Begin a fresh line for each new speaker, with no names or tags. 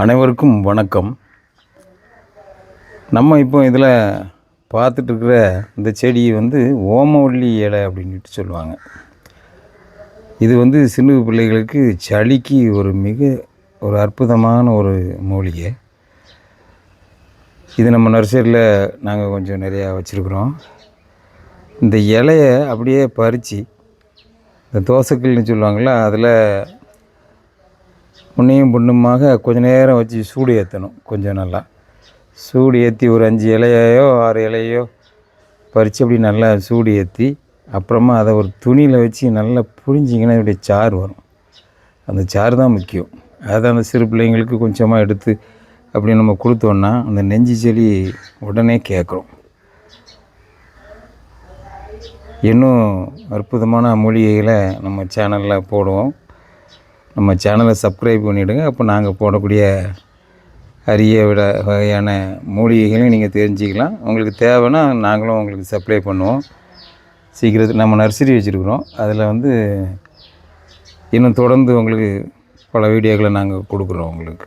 அனைவருக்கும் வணக்கம். நம்ம இப்போ இதில் பார்த்துட்ருக்கிற இந்த செடியை வந்து ஓமவல்லி இலை அப்படின்ட்டு சொல்லுவாங்க. இது வந்து சின்ன பிள்ளைகளுக்கு சளிக்கு ஒரு மிக ஒரு அற்புதமான ஒரு மூலிகை. இது நம்ம நர்சரியில் நாங்கள் கொஞ்சம் நிறையா வச்சுருக்குறோம். இந்த இலையை அப்படியே பறித்து இந்த தோசைக்கல்னு சொல்லுவாங்கள்ல அதில் முன்னையும் பொண்ணுமாக கொஞ்சம் நேரம் வச்சு சூடு ஏற்றணும் கொஞ்சம் நல்லா சூடு ஏற்றி ஒரு அஞ்சு இலையோ ஆறு இலையோ பறித்து அப்படி நல்லா சூடு ஏற்றி அப்புறமா அதை ஒரு துணியில் வச்சு நல்லா புழிஞ்சிங்கன்னா அப்படியே சாறு வரும். அந்த சாறு தான் முக்கியம். அதை அந்த சிறு பிள்ளைங்களுக்கு கொஞ்சமாக எடுத்து அப்படி நம்ம கொடுத்தோன்னா அந்த நெஞ்சு செலி உடனே கேட்குறோம் இன்னும் அற்புதமான மூலிகைகளை நம்ம சேனலில் போடுவோம். நம்ம சேனலை சப்ஸ்கிரைப் பண்ணிவிடுங்க அப்போ நாங்கள் போடக்கூடிய அரிய விட வகையான மூலிகைகளையும் நீங்கள் தெரிஞ்சுக்கலாம். உங்களுக்கு தேவைன்னா நாங்களும் உங்களுக்கு சப்ளை பண்ணுவோம். சீக்கிரத்தில் நம்ம நர்சரி வச்சுருக்குறோம். அதில் வந்து இன்னும் தொடர்ந்து உங்களுக்கு பல வீடியோக்களை நாங்கள் கொடுக்குறோம் உங்களுக்கு.